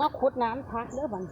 มาขุดน้ำพักเด้อบัน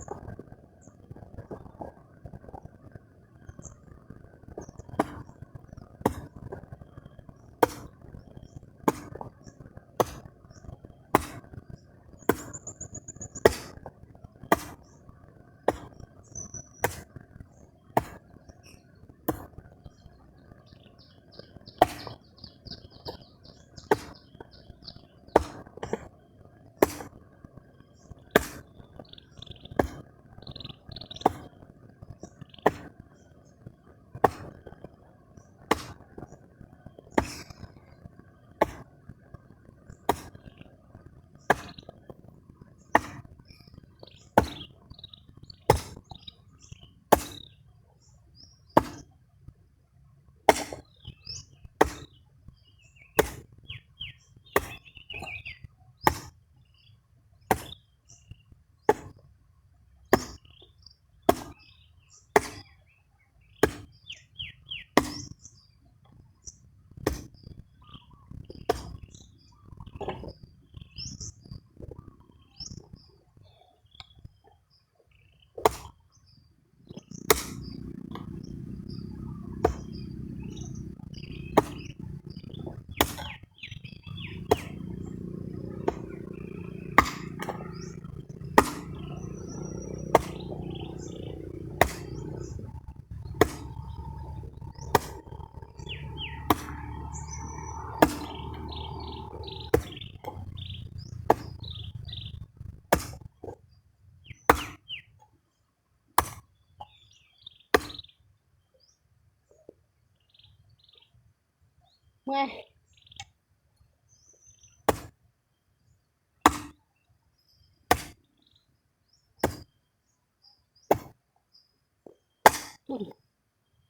เมื่อย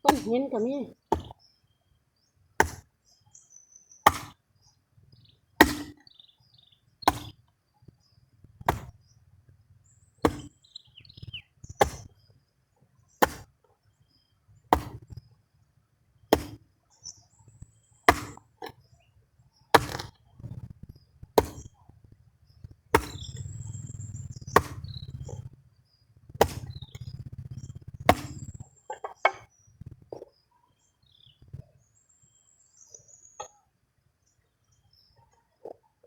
ต้น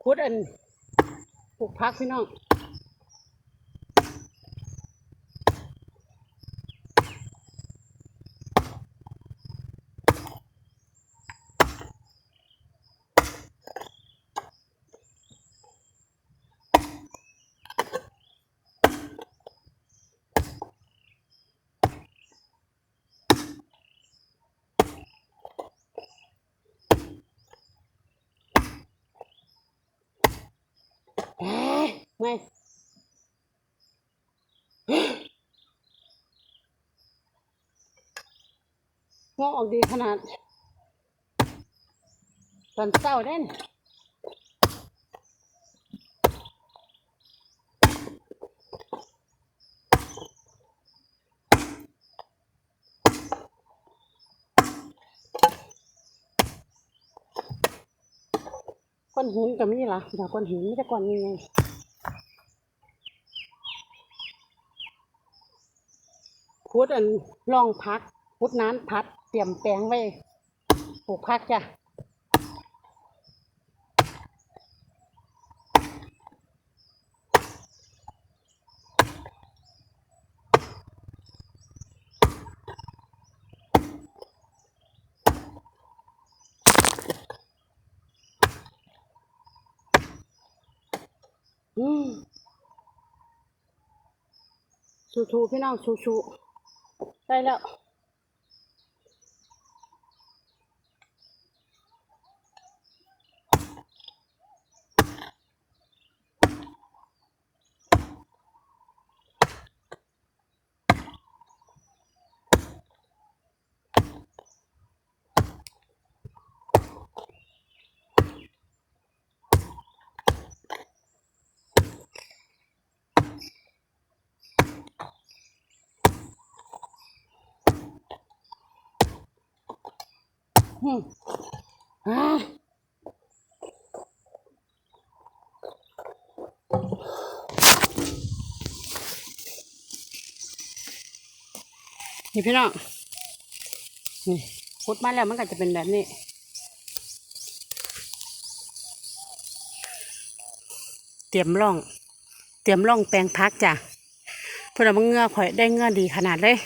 ต้นหินก็มีพุดอันปลูกพักพี่น้อง เอ้ย ไม่งอกออกดีขนาดตอนเศร้าเด่นก้อนหินก็มีล่ะเดี๋ยวก้อนหินไม่ได้ก้อนนี้ไง พุดอันลองพักพุดน้ำพัด เตรียมแปลงไว้ปลูกพักจ้ะอืมสู้ๆพี่น้องสู้ๆ ได้แล้ว นี่พี่น้องนี่พุดมาแล้วมันก็จะเป็นแบบนี้เตรียมร่อง เตรียมร่องแปลงพักจ้ะเพื่อนเอาเงือข่อยได้เงือดีขนาดเลย